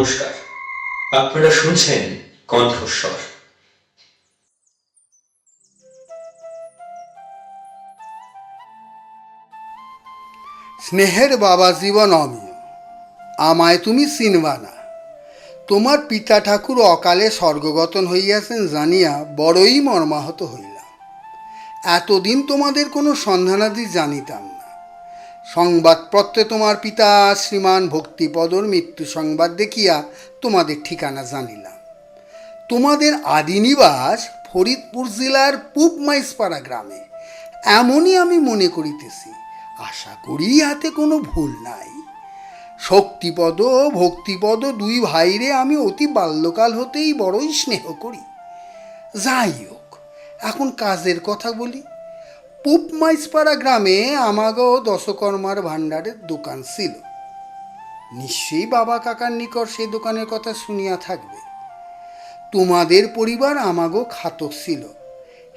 নমস্কার। আপনারা শুনছেন কণ্ঠস্বর। স্নেহের বাবা জীবন অমীয়। আমায় তুমি চিনবা না। তোমার পিতা ঠাকুর অকালে স্বর্গগতন হইয়াছেন জানিয়া বড়ই মর্মাহত হইলাম। এতদিন তোমাদের কোনো সন্ধানাদি জানিতাম না। সংবাদপত্রে তোমার পিতা শ্রীমান ভক্তিপদর মৃত্যু সংবাদ দেখিয়া তোমাদের ঠিকানা জানিলাম। তোমাদের আদি নিবাস ফরিদপুর জেলার পূব মাইসপাড়া গ্রামে। এমনই আমি মনে করিতেছি, আশা করি হাতে কোনো ভুল নাই। শক্তিপদ, ভক্তিপদ দুই ভাইরে আমি অতি বাল্যকাল হতেই বড়ই স্নেহ করি। যাই হোক, এখন কাজের কথা বলি। পূব মাইসপাড়া গ্রামে আমাগো দশকর্মার ভাণ্ডারের দোকান ছিল। নিশ্চয়ই বাবা কাকার নিকট সেই দোকানের কথা শুনিয়া থাকবে। তোমাদের পরিবার আমাগো খাতক ছিল।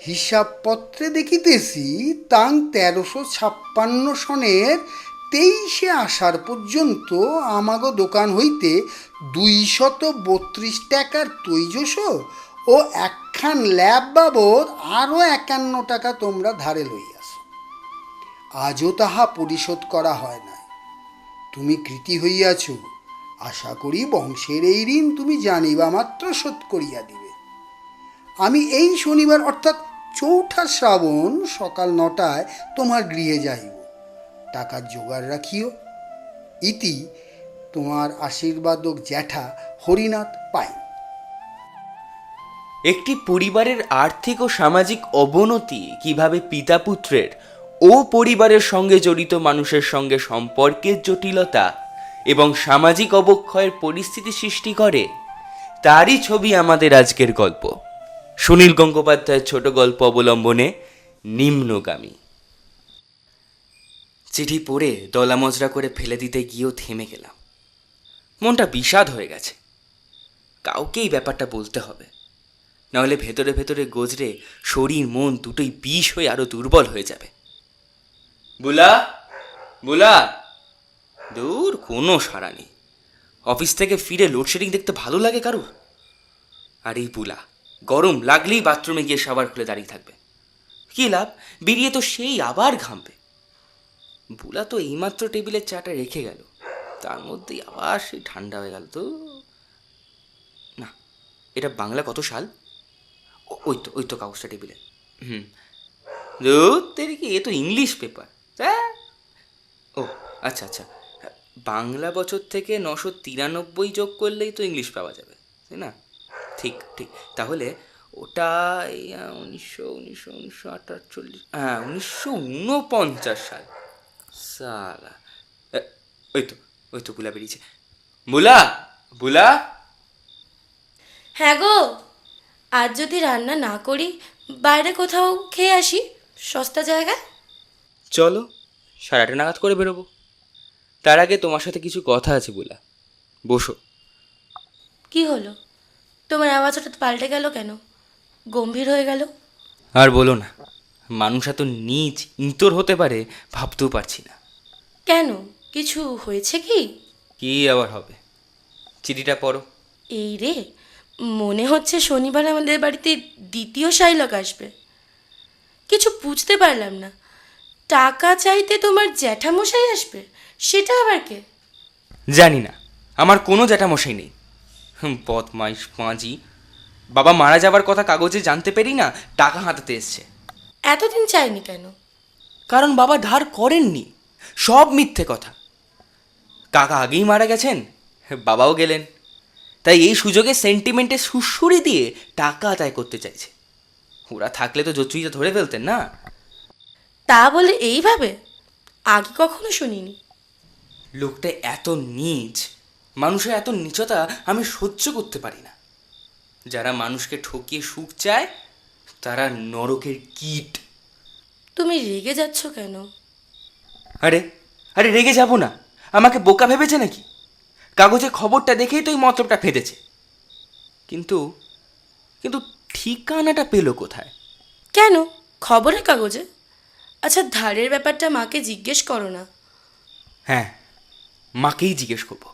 হিসাবপত্রে দেখিতেছি তাং তেরোশো ছাপ্পান্ন সনের তেইশে আসার পর্যন্ত আমাগো দোকান হইতে দুইশত বত্রিশ টাকার তৈজস ও একখান ল্যাব বাবদ আরও একান্ন টাকা তোমরা ধারে লইয়াছ। আজও তাহা পরিশোধ করা হয় নাই। তুমি কৃতি হইয়াছ। আশা করি বংশের এই ঋণ তুমি জানিবা মাত্র শোধ করিয়া দিবে। আমি এই শনিবার অর্থাৎ চৌঠা শ্রাবণ সকাল নটায় তোমার গৃহে যাইব। টাকার জোগাড় রাখিও। ইতি তোমার আশীর্বাদক জ্যাঠা হরিনাথ পাইন। একটি পরিবারের আর্থিক ও সামাজিক অবনতি কীভাবে পিতা পুত্রের ও পরিবারের সঙ্গে জড়িত মানুষের সঙ্গে সম্পর্কের জটিলতা এবং সামাজিক অবক্ষয়ের পরিস্থিতি সৃষ্টি করে, তারই ছবি আমাদের আজকের গল্প। সুনীল গঙ্গোপাধ্যায়ের ছোট গল্প অবলম্বনে নিম্নগামী। চিঠি পড়ে দলামজরা করে ফেলে দিতে গিয়েও থেমে গেলাম। মনটা বিষাদ হয়ে গেছে। কাউকেই ব্যাপারটা বলতে হবে। নাহলে ভেতরে ভেতরে গজরে শরীর, মন দুটোই বিষ হয়ে আরও দুর্বল হয়ে যাবে। বুলা বুলা, দূর কোনো সাড়া নেই। অফিস থেকে ফিরে লোডশেডিং দেখতে ভালো লাগে কারুর? আর এই বুলা, গরম লাগলেই বাথরুমে গিয়ে সাবার খুলে দাঁড়িয়ে থাকবে। কী লাভ, বেরিয়ে তো সেই আবার ঘামবে। বুলা তো এইমাত্র টেবিলের চাটা রেখে গেল, তার মধ্যেই আবার সেই ঠান্ডা হয়ে গেল তো। না, এটা বাংলা কত সাল? ওই তো ওই তো কাগজটা টেবিলে। হুম। ধুর কি? এ তো ইংলিশ পেপার হ্যাঁ? ও আচ্ছা আচ্ছা। বাংলা বছর থেকে নশো তিরানব্বই যোগ করলেই তো ইংলিশ পাওয়া যাবে তাই না? ঠিক ঠিক। তাহলে ওটা উনিশশো উনিশশো উনিশশো আটাচল্লিশ হ্যাঁ উনিশশো উনপঞ্চাশ সাল। সালা। ওই তো ওই তো বুলা বেরিয়েছে। বুলা? বুলা? হ্যাঁ গো। আজ যদি রান্না না করি বাইরে কোথাও খেয়ে আসি? সস্তা জায়গায়? চলো সারাটা নাগাদ করে বেরোবো। তার আগে তোমার সাথে কিছু কথা আছে বুলা। বসো। কি হলো? তোমার আওয়াজ হঠাৎ পাল্টে গেল কেন? গম্ভীর হয়ে গেল? আর বলো না মানুষ এত নিজ ইতর হতে পারে ভাবতেও পারছি না। কেন? কিছু হয়েছে কি? কি আবার হবে? চিঠিটা পড়ো। এই রে মনে হচ্ছে শনিবার আমাদের বাড়িতে দ্বিতীয় শাইলক আসবে। কিছু বুঝতে পারলাম না। টাকা চাইতে তোমার জ্যাঠামশাই আসবে? সেটা আবার কে? জানি না। আমার কোনো জ্যাঠামশাই নেই। বদমাইশ পাঁজি বাবা মারা যাবার কথা কাগজে জানতে পেরেই না টাকা হাতাতে এসছে। এতদিন চাইনি কেন? কারণ বাবা ধার করেননি। সব মিথ্যে কথা। কাকা আগেই মারা গেছেন বাবাও গেলেন। তাই এই সুযোগে সেন্টিমেন্টে সুসুরি দিয়ে টাকা আদায় করতে চাইছে। ওরা থাকলে তো জচুইটা ধরে ফেলতেন না। তা বলে এইভাবে? আগে কখনো শুনিনি। লোকটা এত নীচ মানুষের এত নিচতা আমি সহ্য করতে পারি না। যারা মানুষকে ঠকিয়ে সুখ চায় তারা নরকের কীট। তুমি রেগে যাচ্ছ কেন? আরে আরে রেগে যাব না। আমাকে বোকা ভেবেছে নাকি? কাগজে খবরটা দেখেই তো এই মতলবটা ফেটেছে। কিন্তু কিন্তু ঠিকানাটা পেল কোথায়? কেন? খবরের কাগজে? আচ্ছা ধারের ব্যাপারটা মাকে জিজ্ঞেস করো না। হ্যাঁ মাকেই জিজ্ঞেস করব।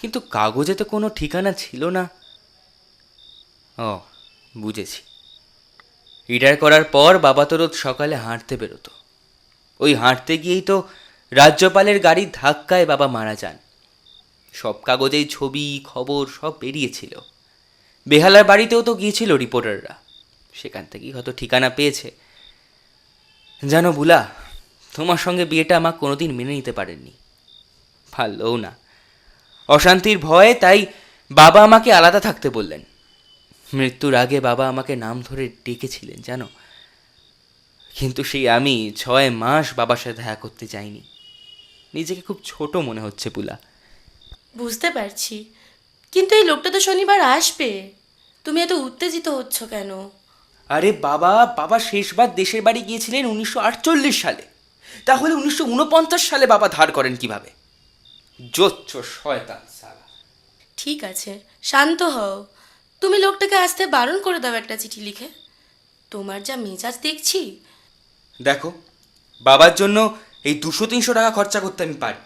কিন্তু কাগজে তো কোনো ঠিকানা ছিল না। ও বুঝেছি। রিটায়ার করার পর বাবা তো রোজ সকালে হাঁটতে বেরোতো। ওই হাঁটতে গিয়েই তো রাজ্যপালের গাড়ির ধাক্কায় বাবা মারা যান। সব কাগজেই ছবি, খবর সব বেরিয়েছিল। বেহালার বাড়িতেও তো গিয়েছিল রিপোর্টাররা সেখান থেকেই হয়তো ঠিকানা পেয়েছে। জানো বুলা, তোমার সঙ্গে বিয়েটা আমার কোনোদিন মেনে নিতে পারেননি। ভালোও না। অশান্তির ভয়ে তাই বাবা আমাকে আলাদা থাকতে বললেন। মৃত্যুর আগে বাবা আমাকে নাম ধরে ডেকেছিলেন, জানো? কিন্তু সেই আমি ছয় মাস বাবার সাথে দেখা করতে যাইনি। নিজেকে খুব ছোট মনে হচ্ছে বুলা। বুঝতে পারছি। কিন্তু এই লোকটা তো শনিবার আসবে। তুমি এত উত্তেজিত হচ্ছ কেন? আরে বাবা বাবা শেষবার দেশের বাড়ি গিয়েছিলেন উনিশশো আটচল্লিশ সালে। তাহলে উনিশশো উনপঞ্চাশ সালে বাবা ধার করেন কীভাবে? শয়তান ঠিক আছে শান্ত হও। তুমি লোকটাকে আসতে বারণ করে দাও একটা চিঠি লিখে। তোমার যা মেজাজ দেখছি। দেখো বাবার জন্য এই দুশো তিনশো টাকা খরচা করতে আমি পারি।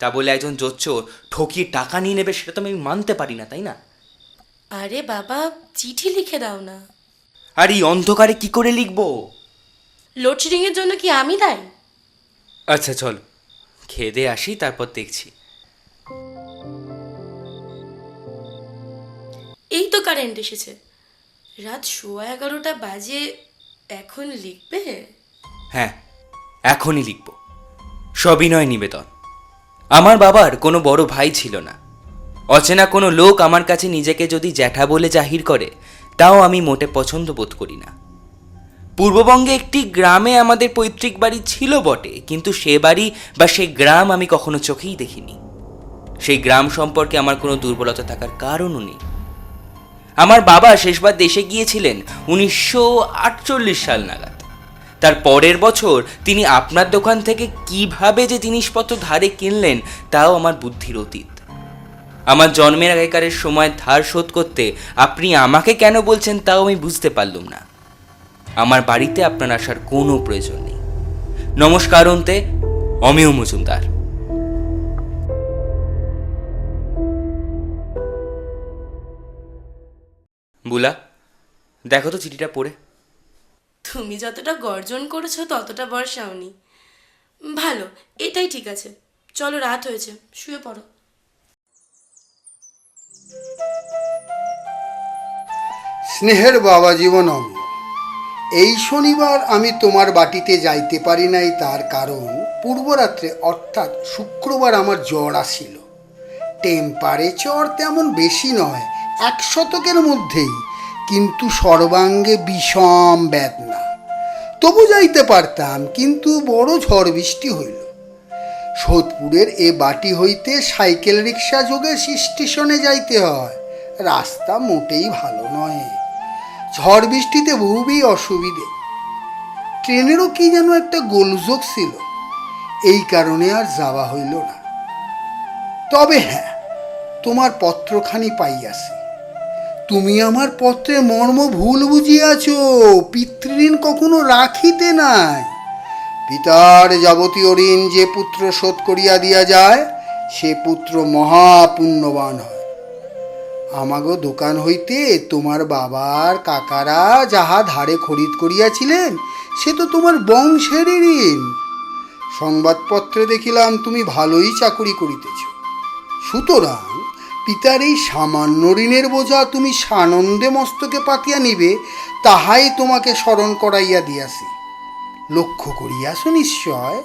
তা বলে একজন জোচ্চোর ঠকিয়ে টাকা নিয়ে নেবে সেটা তো আমি মানতে পারি না তাই না? আরে বাবা চিঠি লিখে দাও না। আর এই অন্ধকারে কি করে লিখব? লোডশেডিংয়ের জন্য কি আমি দায়ী? আচ্ছা চলো। খেয়ে দিয়ে আসি তারপর দেখছি। এই তো কারেন্ট এসেছে। রাত সোয়া এগারোটা বাজে এখন লিখবে? হ্যাঁ এখনই লিখব। সবিনয় নিবেদন। আমার বাবার কোনো বড় ভাই ছিল না। অচেনা কোনো লোক আমার কাছে নিজেকে যদি জ্যাঠা বলে জাহির করে, তাও আমি মোটে পছন্দ বোধ করি না। পূর্ববঙ্গে একটি গ্রামে আমাদের পৈতৃক বাড়ি ছিল বটে, কিন্তু সে বাড়ি বা সে গ্রাম আমি কখনো চোখেই দেখিনি। সেই গ্রাম সম্পর্কে আমার কোনো দুর্বলতা থাকার কারণও নেই। আমার বাবা শেষবার দেশে গিয়েছিলেন উনিশশো আটচল্লিশ সাল নাগাদ। তার পরের বছর তিনি আপনার দোকান থেকে কীভাবে যে জিনিসপত্র ধারে কিনলেন, তাও আমার বুদ্ধির অতীত। আমার জন্মের আগেকারের সময় ধার শোধ করতে আপনি আমাকে কেন বলছেন তাও আমি বুঝতে পারলাম না। আমার বাড়িতে আপনার আসার কোনো প্রয়োজন নেই। নমস্কার অন্তে, অমিয় মজুমদার। বুলা, দেখো তো চিঠিটা পড়ে। তুমি যতটা গর্জন করেছ, ততটা বর্ষাওনি ভালো, এটাই ঠিক আছে। চলো, রাত হয়েছে, শুয়ে পড়ো। স্নেহের বাবা জীবন অমিয় এই শনিবার আমি তোমার বাটিতে যাইতে পারি নাই, তার কারণ পূর্বরাত্রে, অর্থাৎ শুক্রবার আমার জ্বর আসিল। টেম্পারেচার তেমন বেশি নয়, এক শতকের মধ্যেই। কিন্তু সর্বাঙ্গে বিষম বেদনা। তবু যাইতে পারতাম, কিন্তু বড় ঝড় বৃষ্টি হইল। সোদপুরের এ বাটি হইতে সাইকেল রিক্সা যোগে স্টেশনে যাইতে হয়। রাস্তা মোটেই ভালো নয়। ঝড় বৃষ্টিতে খুবই অসুবিধে। ট্রেনেরও কি যেন একটা গোলযোগ ছিল। এই কারণে আর যাওয়া হইল না। তবে হ্যাঁ তোমার পত্রখানি পাইয়াছি। তুমি আমার পত্রে মর্ম ভুল বুঝিয়াছ, পিতৃঋণ কখনো রাখিতে নাই। পিতার যাবতীয় ঋণ যে পুত্র শোধ করিয়া দিয়া যায়, সে পুত্র মহাপুণ্যবান হয়। আমাগো দোকান হইতে তোমার বাবার কাকারা যাহা ধারে খরিদ করিয়াছিলেন, সে তো তোমার বংশেরই ঋণ। সংবাদপত্রে দেখিলাম তুমি ভালোই চাকুরি করিতেছ। সুতরাং পিতার এই সামান্য ঋণের বোঝা তুমি সানন্দে মস্তকে পাতিয়া নিবে, তাহাই তোমাকে স্মরণ করাইয়া দিয়াছি। লক্ষ্য করিয়াছ নিশ্চয়,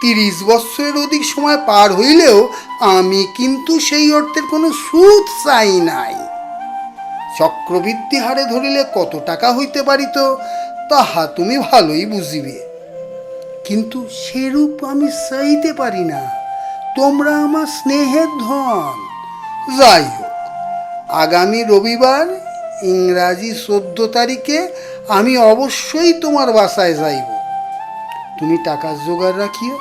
তিরিশ বৎসরের অধিক সময় পার হইলেও আমি কিন্তু সেই অর্থের কোনো সুদ চাই নাই। চক্রবৃদ্ধি হারে ধরিলে কত টাকা হইতে পারিত, তাহা তুমি ভালোই বুঝিবে। কিন্তু সেরূপ আমি চাইতে পারি না। তোমরা আমার স্নেহের ধন। যাই হোক আগামী রবিবার ইংরাজি চোদ্দ তারিখে আমি অবশ্যই তোমার বাসায় যাইব। তুমি টাকার জোগাড় রাখিও।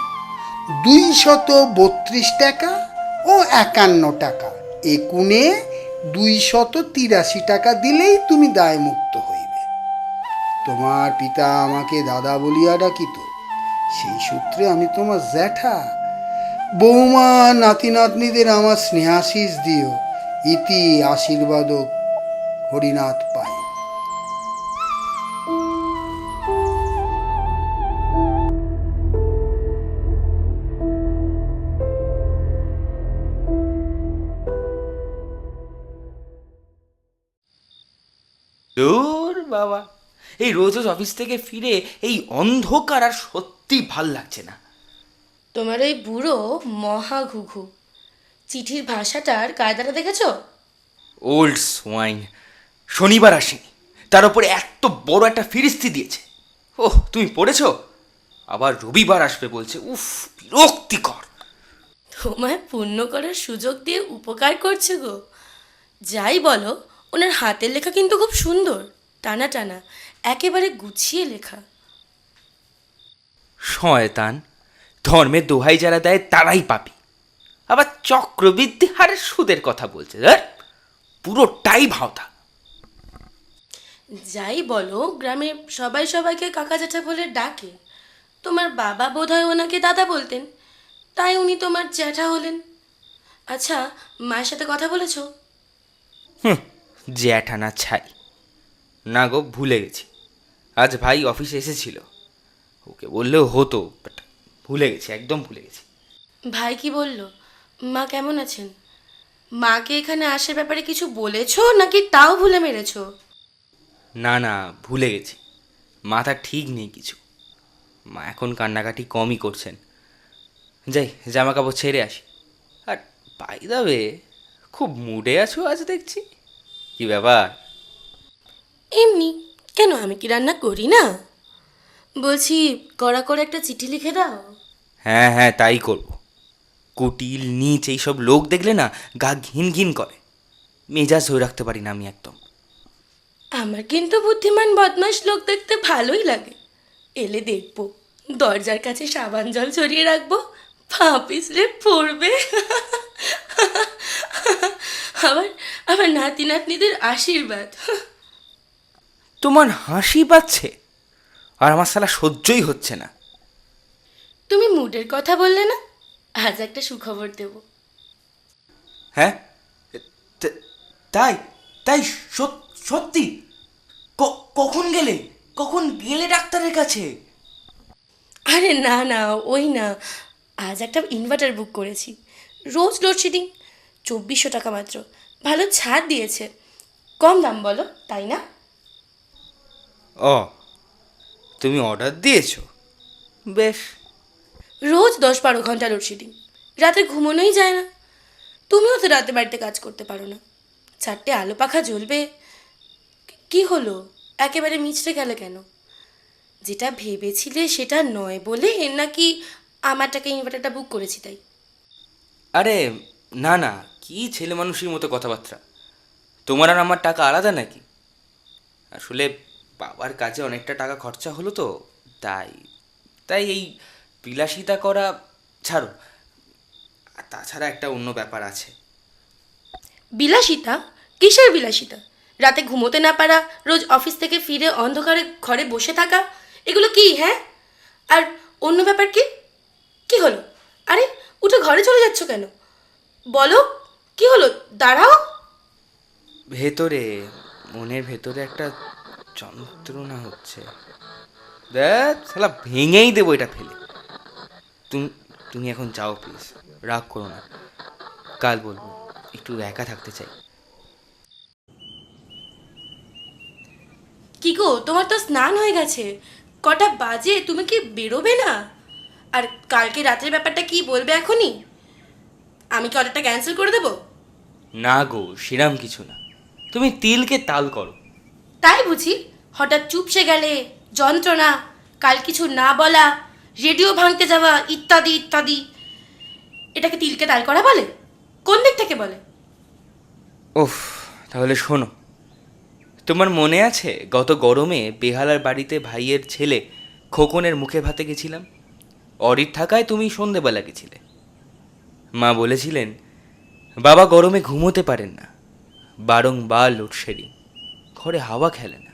দুই শত বত্রিশ টাকা ও একান্ন টাকা। একুনে দুই শত তিরাশি টাকা দিলেই তুমি দায়মুক্ত হইবে। তোমার পিতা আমাকে দাদা বলিয়া ডাকিত। সেই সূত্রে আমি তোমার জ্যাঠা বৌমা নাতি নাতনিদের আমার স্নেহাশিস দিও। ইতি আশীর্বাদ হরিনাথ পাই। বাবা। এই রোজ রোজ অফিস থেকে ফিরে এই অন্ধকার আর সত্যি ভালো লাগছে না। তোমার ওই বুড়ো মহা ঘুঘু। চিঠির ভাষাটার কায়দাটা দেখেছ? ওল্ড সোয়াইন শনিবার আসেনি। তার উপরে এত বড় একটা ফিরিস্তি দিয়েছে। ওহ তুমি পড়েছো? আবার রবিবার আসবে বলছে। উফ বিরক্তিকর। তোমায় পূর্ণ করার সুযোগ দিয়ে উপকার করছে গো। যাই বলো ওনার হাতের লেখা কিন্তু খুব সুন্দর। টানা টানা একেবারে গুছিয়ে লেখা। শয়তান ধর্মের দোহাই যারা দেয় তারাই পাপি। আবার চক্রবৃদ্ধি হারের সুদের কথা বলছে ধর। পুরোটাই ভাওতা। যাই বলো গ্রামে সবাই সবাইকে কাকা জ্যাঠা বলে ডাকে। তোমার বাবা বোধহয় ওনাকে দাদা বলতেন তাই উনি তোমার জ্যাঠা হলেন। আচ্ছা মায়ের সাথে কথা বলেছ? জ্যাঠা না ছাই। না গো ভুলে গেছি। আজ ভাই অফিসে এসেছিল। ওকে বললেও হতো বাট ভুলে গেছি একদম ভুলে গেছি। ভাই কি বলল? মা কেমন আছেন? মাকে এখানে আসার ব্যাপারে কিছু বলেছ নাকি তাও ভুলে মেরেছো? না না ভুলে গেছি। মাথা ঠিক নেই কিছু। মা এখন কান্নাকাটি কমই করছেন। যাই জামা কাপড় ছেড়ে আসি। আর পাই দাবে খুব মুডে আছো আজ দেখছি। কি ব্যাপার? এমনি কেন আমি কি রান্না করি না? বলছি কড়া করে একটা চিঠি লিখে দাও। হ্যাঁ হ্যাঁ তাই করব। কুটিল নিচ এইসব লোক দেখলে না গা ঘিন ঘিন করে। মেজাজ ধরে রাখতে পারি না আমি একদম। আমার কিন্তু বুদ্ধিমান বদমাস লোক দেখতে ভালোই লাগে। এলে দেখব দরজার কাছে সাবান জল ছড়িয়ে রাখব পা পিছলে পড়বে। আবার আবার নাতি নাতনিদের আশীর্বাদ। তোমার হাসি পাচ্ছে। আর আমার সালা সহ্যই হচ্ছে না। তুমি মুডের কথা বললে না? আজ একটা সুখবর দেব। হ্যাঁ? তাই তাই সত- সত্যি। কখন গেলে? কখন গেলে ডাক্তারের কাছে? আরে না না ওই না। আজ একটা ইনভার্টার বুক করেছি। রোজ লোডশেডিং চব্বিশশো টাকা মাত্র। ভালো ছাড় দিয়েছে। কম দাম বলো তাই না? ও তুমি অর্ডার দিয়েছ? বেশ। রোজ দশ বারো ঘণ্টা লোডশেডিং রাতে ঘুমোনোই যায় না। তুমিও তো রাতে বাড়িতে কাজ করতে পারো না। চারটে আলো পাখা জ্বলবে। কি হলো? একেবারে মিচড়ে গেলে কেন? যেটা ভেবেছিলে সেটা নয় বলে এর নাকি আমার টাকা ইনভার্টারটা বুক করেছি তাই। আরে, না না, কি ছেলে মানুষের মতো কথাবার্তা? তোমার আর আমার টাকা আলাদা নাকি? আসলে বাবার কাজে অনেকটা টাকা খরচা হলো তো, তাই তাই এই বিলাসিতা করা ছাড়ো। তাছাড়া একটা অন্য ব্যাপার আছে। বিলাসিতা? কিসের বিলাসিতা? রাতে ঘুমোতে না পারা রোজ অফিস থেকে ফিরে অন্ধকারে ঘরে বসে থাকা এগুলো কি হ্যাঁ? আর অন্য ব্যাপার কি? কি হলো? আরে উঠে ঘরে চলে যাচ্ছ কেন? বলো কি হলো? দাঁড়াও। ভেতরে মনের ভেতরে একটা যন্ত্রণা হচ্ছে। দেখ শালা ভেঙেই দেবো এটা ফেলে। তুমি তুমি এখন যাও প্লিজ রাগ করো না। কাল বলব একটু একা থাকতে চাই। কি গো তোমার তো স্নান হয়ে গেছে। কটা বাজে তুমি কি বেরোবে না? আর কালকে রাতের ব্যাপারটা কি বলবে এখনই? আমি কি অর্ডারটা ক্যান্সেল করে দেবো? না গো সেরাম কিছু না। তুমি তিলকে তাল করো। তাই বুঝি? হঠাৎ চুপসে গেলে যন্ত্রণা। কাল কিছু না বলা রেডিও ভাঙতে যাওয়া, ইত্যাদি ইত্যাদি। এটাকে তিলকে তাল করা বলে? কোন দিক থেকে বলে? ওফ তাহলে শোনো। তোমার মনে আছে, গত গরমে বেহালার বাড়িতে ভাইয়ের ছেলে খোকনের মুখে ভাতে গেছিলাম? অরির থাকায় তুমি সন্ধেবেলা গেছিলে। মা বলেছিলেন, বাবা গরমে ঘুমোতে পারেন না। বারংবার লোডশেডিং। ঘরে হাওয়া খেলে না।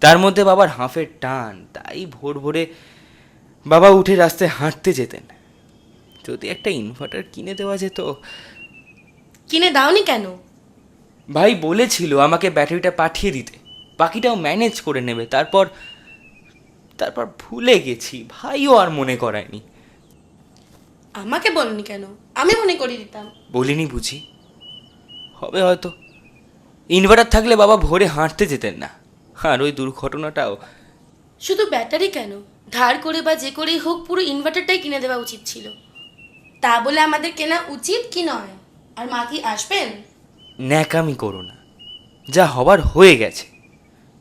তার মধ্যে বাবার হাঁফের টান, তাই ভোর ভোরে বাবা উঠে রাস্তায় হাঁটতে যেতেন। যদি একটা ইনভার্টার কিনে দেওয়া যেত। কিনে দাওনি কেন? ভাই বলেছিল আমাকে ব্যাটারিটা পাঠিয়ে দিতে। বাকিটাও ম্যানেজ করে নেবে। তারপর তারপর ভুলে গেছি। ভাইও আর মনে করায়নি। আমাকে বলনি কেন? আমি মনে করিয়ে দিতাম। বলিনি বুঝি। হবে হয়তো। ইনভার্টার থাকলে বাবা ভোরে হাঁটতে যেতেন না। আর ওই দুর্ঘটনাটাও। শুধু ব্যাটারি কেন? ধার করে বা যে করেই হোক পুরো ইনভার্টারটাই কিনে দেওয়া উচিত ছিল। তা বলে আমাদের কেনা উচিত কি নয়? আর মা কি আসবেন? ন্যাকামি করো না। যা হবার হয়ে গেছে।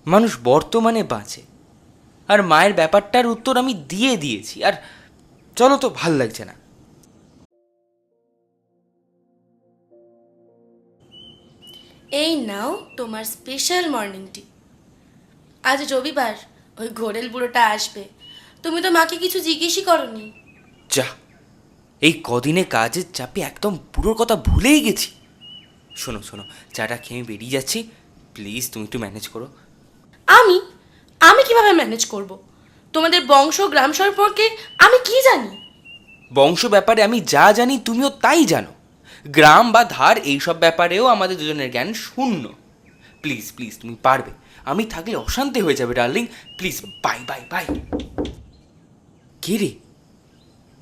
মানুষ বর্তমানে বাঁচে। আর মায়ের ব্যাপারটার উত্তর আমি দিয়ে দিয়েছি। আর চলো তো ভালো লাগছে না। এই নাও তোমার স্পেশাল মর্নিং টি আজ রবিবার ওই ঘোরেল বুড়োটা আসবে। তুমি তো মাকে কিছু জিজ্ঞেসই করনি। যা এই কদিনে কাজের চাপে একদম পুরোর কথা ভুলেই গেছি। শোনো শোনো চাটা খেয়ে বেরিয়ে যাচ্ছি। প্লিজ তুমি একটু ম্যানেজ করো। আমি? আমি কীভাবে ম্যানেজ করব? তোমাদের বংশ গ্রাম সম্পর্কে আমি কি জানি? বংশ ব্যাপারে আমি যা জানি তুমিও তাই জানো। গ্রাম বা ধার এইসব ব্যাপারেও আমাদের দুজনের জ্ঞান শূন্য। প্লিজ প্লিজ তুমি পারবে। আমি থাকলে অশান্তি হয়ে যাবে darling. Please bye bye bye কে রে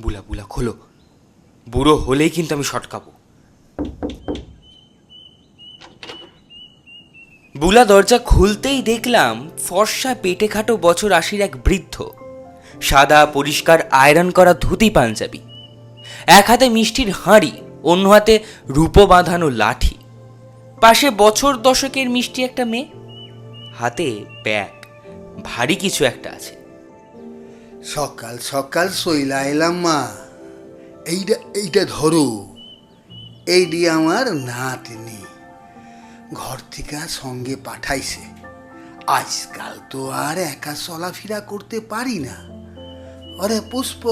বুলা বুলা খোলো। বুড়ো হলেই কিন্তু আমি শটকাবো বুলা দরজা খুলতেই দেখলাম ফর্সা পেটে খাটো বছর আশির এক বৃদ্ধ। সাদা পরিষ্কার আয়রন করা ধুতি পাঞ্জাবি। এক হাতে মিষ্টির হাঁড়ি, অন্য হাতে রূপো বাঁধানো লাঠি। পাশে বছর দশকের মিষ্টি একটা মেয়ে। হাতে ব্যাগ, ভারী কিছু একটা আছে। সকাল সকাল সইলা এলাম, মা। এইটা এইটা ধরো। এইটি আমার নাতনি। ঘর থেকে সঙ্গে পাঠাইছে। আজকাল তো আর একা চলাফেরা করতে পারি না। অরে পুষ্প,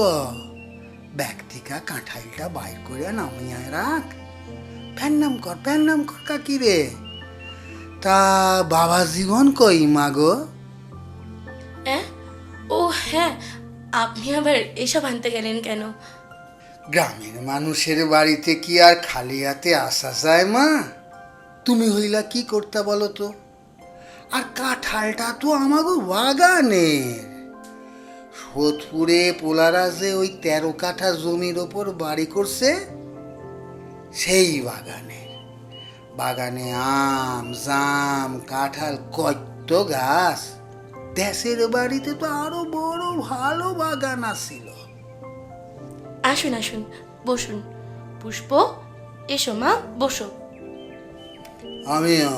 ব্যাগ থেকে কাঁঠাইলটা বাইর করে নামিয়ে রাখ। নাম কর নাম কর কাকি রে। তা বাবা জীবন কই মাগো ও হ্যাঁ আপনি আবার এসব আনতে গেলেন কেন? গ্রামের মানুষের বাড়িতে কি আর খালি হাতে আসা যায়, মা? তুমি হইলা কি করতে বলো তো? আর কাঁঠালটা তো আমাগো বাগানের। সোদপুরে পোলারা যে ওই তেরো কাঠা জমির ওপর বাড়ি করছে, সেই বাগানের। বাগানে আম, জাম, কাঁঠাল কত গাছ। দেশের বাড়িতে তো আরও বড় ভালো বাগান আছিল। আসুন আসুন বসুন। পুষ্প এসো মা বসো। আমিও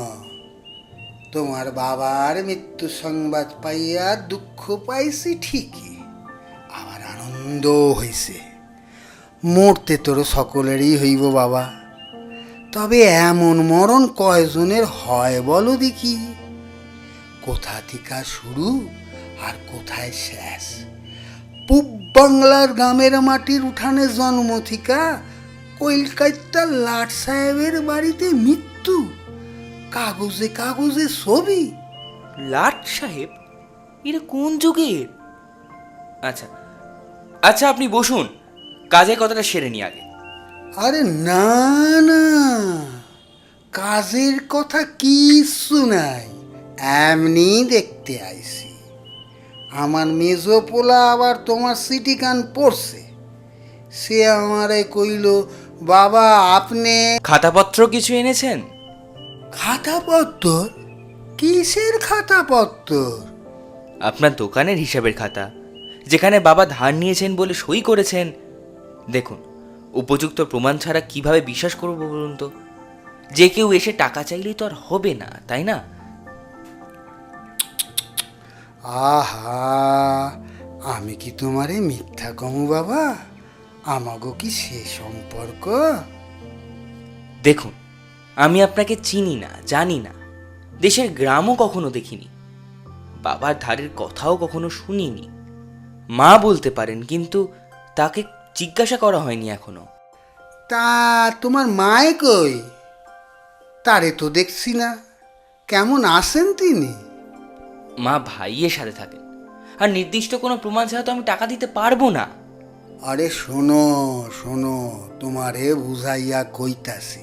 তোমার বাবার মৃত্যু সংবাদ পাইয়া দুঃখ পাইছি ঠিকই আবার আনন্দ হইছে। মরতে তোর সকলেরই হইব বাবা তবে এমন মরণ কয়জনের হয় বলো দেখি। কোথা থেকে শুরু আর কোথায় শেষ? পূব বাংলার গ্রামের মাটির উঠানে জন্ম থিকা কলকাতার লাট সাহেবের বাড়িতে মৃত্যু। কাগজে কাগজে ছবি। লাট সাহেব? এটা কোন যুগের? আচ্ছা আচ্ছা আপনি বসুন। কাজের কথাটা সেরে নি আগে। আরে না না। কাজের কথা কিচ্ছু নাই। এমনি দেখতে আইছি আমার মেজো পোলা আবার তোমার সিটি গান পড়ছে। সে আমারে কইল বাবা আপনি খাতাপত্র কিছু এনেছেন? খাতাপত্র কিসের খাতাপত্র আপনার দোকানের হিসাবের খাতা যেখানে বাবা ধার নিয়েছেন বলে সই করেছেন। দেখুন উপযুক্ত প্রমাণ ছাড়া কীভাবে বিশ্বাস করব বলুন তো? যে কেউ এসে টাকা চাইলেই তো আর হবে না তাই না? আহা আমি কি তোমারে মিথ্যা কমু বাবা? আমাগো কি সে সম্পর্ক? দেখুন আমি আপনাকে চিনি না জানি না। দেশের গ্রামও কখনো দেখিনি। বাবার ধারের কথাও কখনো শুনিনি। মা বলতে পারেন কিন্তু তাকে জিজ্ঞাসা করা হয়নি এখনও। তা তোমার মায়ে কই? তারে তো দেখছি না। কেমন আছেন তিনি? মা ভাইয়ের সাথে থাকেন। আর নির্দিষ্ট কোনো প্রমাণ ছাড়া তো আমি টাকা দিতে পারব না। আরে শোনো শোনো, তোমারে বুঝাইয়া কইতাছি।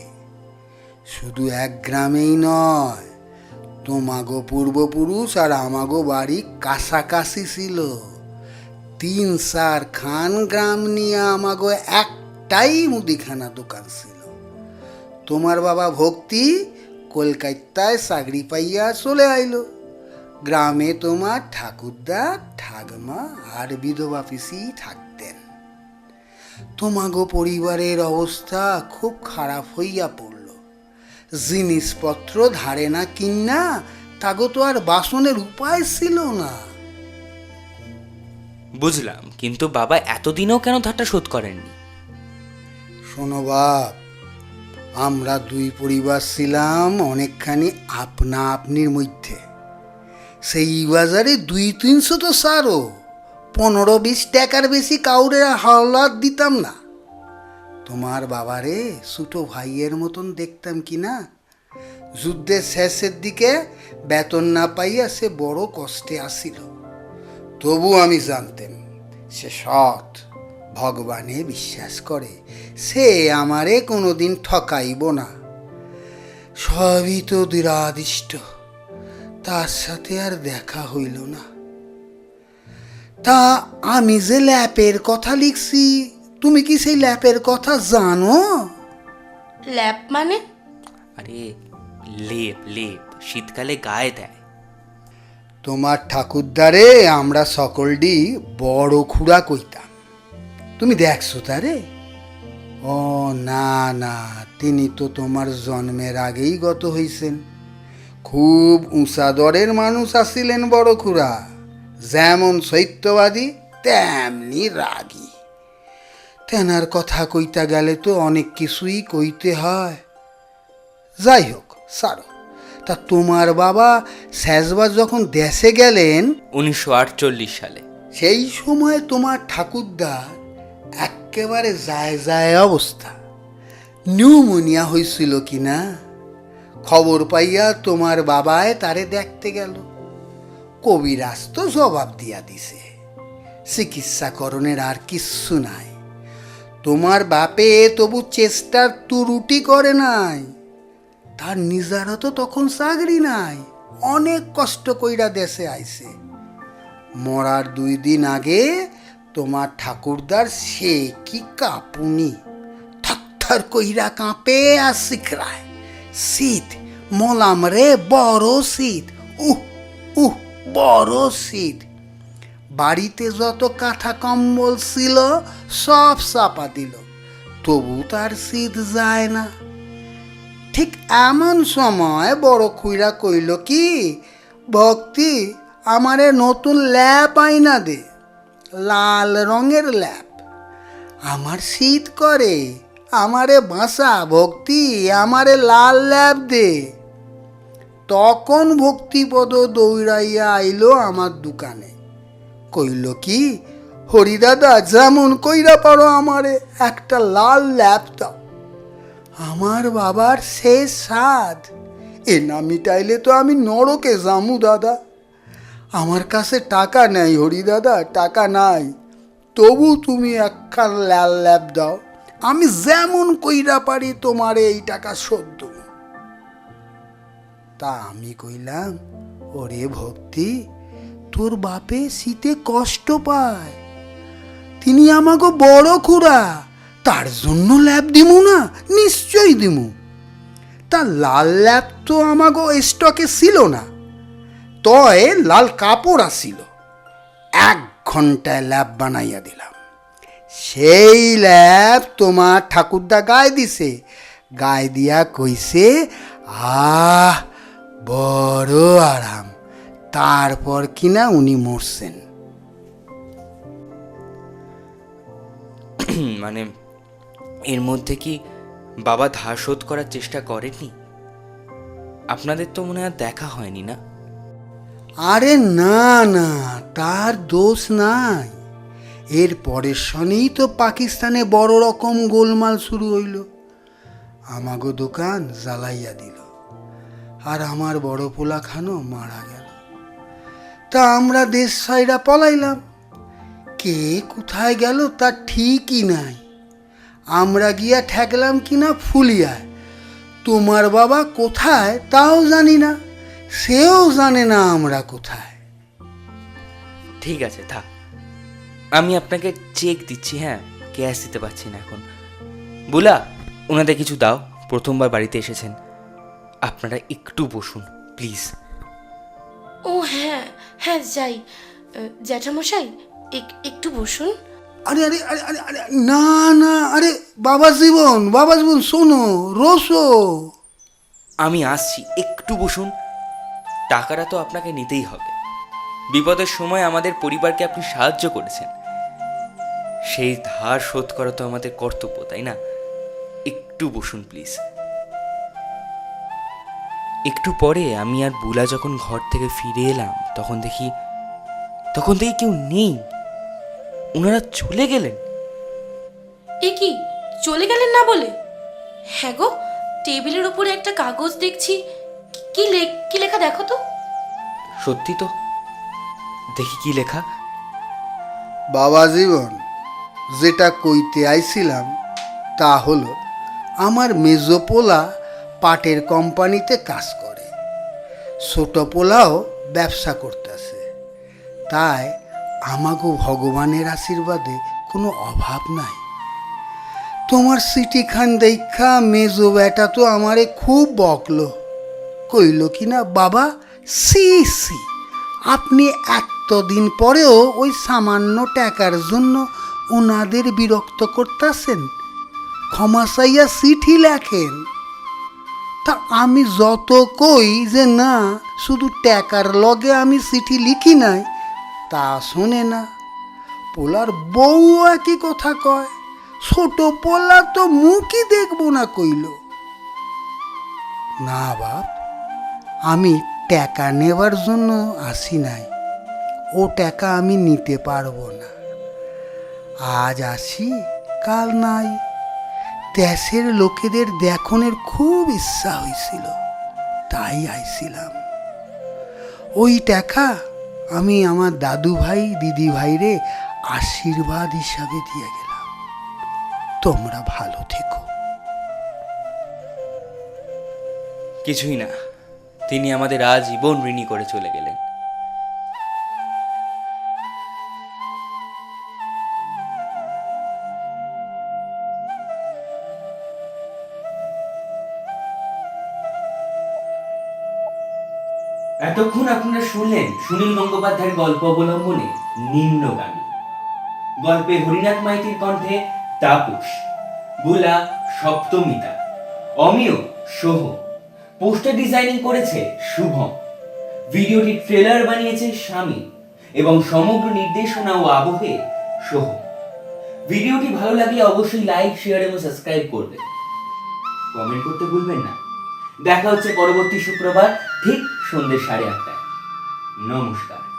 শুধু এক গ্রামেই নয়, তোমাগো পূর্বপুরুষ আর আমাগো বাড়ি কাছাকাছি ছিল। তিন চার খান গ্রাম নিয়ে আমাগো একটাই মুদিখানা দোকান ছিল। তোমার বাবা ভক্তি কলকাতায় চাকরি পাইয়া চলে আইলো। গ্রামে তোমার ঠাকুরদা ঠাকমা আর বিধবা পিসি থাকতেন। তোমাগো পরিবারের অবস্থা খুব খারাপ হইয়া পড়ল। জিনিসপত্র ধারে না কিনা তাগো তো আর বাসনের উপায় ছিল না। বুঝলাম কিন্তু বাবা এতদিনও কেন ধারটা শোধ করেননি? শোনো বাপ আমরা দুই পরিবার ছিলাম অনেকখানি আপনা আপনির মধ্যে। সেই বাজারে দুই তিনশো তো সারও পনেরো বিশ টাকার বেশি কাউরে হাওলাত দিতাম না। তোমার বাবারে ছোটো ভাইয়ের মতন দেখতাম কি না? যুদ্ধের শেষের দিকে বেতন না পাইয়া সে বড় কষ্টে আসিল। তবু আমি জানতেন সে সৎ, ভগবানে বিশ্বাস করে, সে আমারে কোনোদিন ঠকাইব না। সবই তো দুরাদিষ্ট তার সাথে আর দেখা হইল না। তা আমি যে ল্যাপের কথা লিখছি তুমি কি সেই ল্যাপের কথা জানো? ল্যাপ মানে? আরে লেপ লেপ শীতকালে গায়ে দেয়। তোমার ঠাকুরদারে আমরা সকলডি বড় খুড়া কইতাম। তুমি দেখছ তারে? ও না না তিনি তো তোমার জন্মের আগেই গত হইছেন। খুব উঁচা দরের মানুষ আসিলেন বড় খুড়া। যেমন সৈত্যবাদী তেমনি রাগী। তেনার কথা কইতা গেলে তো অনেক কিছুই কইতে হয়। যাই হোক সারো। তা তোমার বাবা শেষবার যখন দেশে গেলেন উনিশশো আটচল্লিশ সালে। সেই সময় তোমার ঠাকুরদার একেবারে যায় যায় অবস্থা। নিউমোনিয়া হয়েছিল কি না খবর পাইয়া তোমার বাবায় তারে দেখতে গেল। কবিরাজ তো জবাব দিয়া দিছে চিকিৎসাকরণের আর কিচ্ছু নাই। তোমার বাপে তবু চেষ্টার তুরুটি করে নাই, তার নিজেরও তো তখন চাকরি নাই, অনেক কষ্ট কইরা দেশে আইছে। মরার দুই দিন আগে তোমার ঠাকুরদার সে কি কাপুনি, থরথর কইরা কাঁপে আর শিখরায়। শীত মলাম রে বড় শীত উহ উহ বড় শীত বাড়িতে যত কাঁথা কম্বল ছিল, সব চাপা দিল। তবু তার শীত যায় না। ঠিক এমন সময় বড় খুইরা কইল, কি? ভক্তি, আমারে নতুন ল্যাপ আইনা দে। লাল রঙের ল্যাপ। আমার শীত করে। আমারে বাসা ভক্তি, আমারে লাল ল্যাব দে। তখন ভক্তিপদ দৌড়াইয়া আইল আমার দোকানে। কইল কি হরিদাদা যেমন কইরা পারো আমারে একটা লাল ল্যাব দাও। আমার বাবার শেষ স্বাদ, এ না মিটাইলে তো আমি নরকে জামু দাদা। আমার কাছে টাকা নেই হরি দাদা, টাকা নাই। তবু তুমি একখান লাল ল্যাব দাও। আমি যেমন কইরা পারি তোমার এই টাকা শোধ দেব। তা আমি কইলাম, ওরে ভক্তি, তোর বাপে শীতে কষ্ট পায়। তিনি আমাকে বড় খুড়া, তার জন্য ল্যাব দিমু না? নিশ্চয়ই দিমু। তা লাল ল্যাব তো আমাকে স্টকে ছিল না, তয় লাল কাপড় আসিল। এক ঘন্টায় ল্যাব বানাইয়া দিলাম। সেই ল্যাব তোমার ঠাকুরদা গায়ে দিছে। গায়ে দিয়া কইছে আহ বড় আরাম। তারপর কিনা উনি মরছেন। মানে এর মধ্যে কি বাবা ধার শোধ করার চেষ্টা করেননি? আপনাদের তো মনে হয় দেখা হয়নি না? আরে না না তার দোষ নাই। এর পরের সনেই তো পাকিস্তানে বড় রকম গোলমাল শুরু হইল। আমাগো দোকান জ্বালাইয়া দিল। আর আমার বড় পোলা খানো মারা গেল। তা আমরা দেশ সাইরা পলাইলাম। কে কোথায় গেল তার ঠিকই নাই। আমরা গিয়া ঠেকলাম কিনা ফুলিয়ায়। তোমার বাবা কোথায় তাও জানি না। সেও জানে না আমরা কোথায়। ঠিক আছে, থাক। আমি আপনাকে চেক দিচ্ছি হ্যাঁ? ক্যাশ দিতে পারছি না এখন। বুলা ওনাদের কিছু দাও। প্রথমবার বাড়িতে এসেছেন। আপনারা একটু বসুন প্লিজ ও হ্যাঁ হ্যাঁ যাই। জ্যাঠামশাই এক- একটু বসুন। আরে আরে আরে আরে আরে না না আরে বাবা জীবন বাবা জীবন শোনো রোসো। আমি আসছি একটু বসুন। টাকাটা তো আপনাকে নিতেই হবে। বিপদের সময় আমাদের পরিবারকে আপনি সাহায্য করেছেন। সেই ধার শোধ করা তো আমাদের কর্তব্য তাই না? একটু বসুন প্লিজ একটু পরে আমি আর বুলা যখন ঘর থেকে ফিরে এলাম তখন দেখি তখন দেখি কেউ নেই। ওনারা চলে গেলেন। এ কি চলে গেলেন না বলে? হ্যাঁ গো টেবিলের উপরে একটা কাগজ দেখছি। কি লে- কি লেখা দেখো তো? সত্যি তো? দেখি কি লেখা। বাবা জীবন। যেটা কইতে আইছিলাম, তা হলো, আমার মেজো পোলা পাটের কোম্পানিতে কাজ করে। ছোট পোলাও ব্যবসা করতেছে। তাই আমাগো ভগবানের আশীর্বাদে কোনো অভাব নাই। তোমার সিটি খান দেখা মেজো বেটা তো আমারে খুব বকলো। কইল কি না বাবা, সি সি, আপনি এতদিন পরেও ওই সামান্য টাকার জন্য ওনাদের বিরক্ত করতেছেন। ক্ষমা চাইয়া চিঠি লেখেন। তা আমি যত কই যে না, শুধু টাকার লগে আমি চিঠি লিখি নাই, তা শোনে না। পোলার বউ একই কথা কয়, ছোট পোলা তো মুখই দেখব না কইল। না বাপ, আমি টাকা নেবার জন্য আসি নাই, ও টাকা আমি নিতে পারব না। আজ আসি, কাল নাই। দেশের লোকেদের দেখনের খুব ইচ্ছা হয়েছিল তাই আইছিলাম। ওই টাকা আমি আমার দাদু ভাই, দিদি ভাইরে আশীর্বাদ হিসাবে দিয়ে গেলাম। তোমরা ভালো থেকো। কিছুই না, তিনি আমাদের আজীবন ঋণী করে চলে গেলেন। এতক্ষণ আপনারা শুনলেন সুনীল গঙ্গোপাধ্যায়ের গল্প অবলম্বনে নিম্নগামী গল্পে হরিনাথ মাইতির কণ্ঠে তাপস বুলা সপ্তমিতা, অমিয় সোহম পোস্টার ডিজাইনিং করেছে শুভম। ভিডিওটি ট্রেলার বানিয়েছে স্বামী এবং সমগ্র নির্দেশনা ও আবহে সোহম ভিডিওটি ভালো লাগলে অবশ্যই লাইক, শেয়ার এবং সাবস্ক্রাইব করবেন। কমেন্ট করতে ভুলবেন না। দেখা হচ্ছে পরবর্তী শুক্রবার, ঠিক সন্ধ্যে সাড়ে আটটায়। নমস্কার।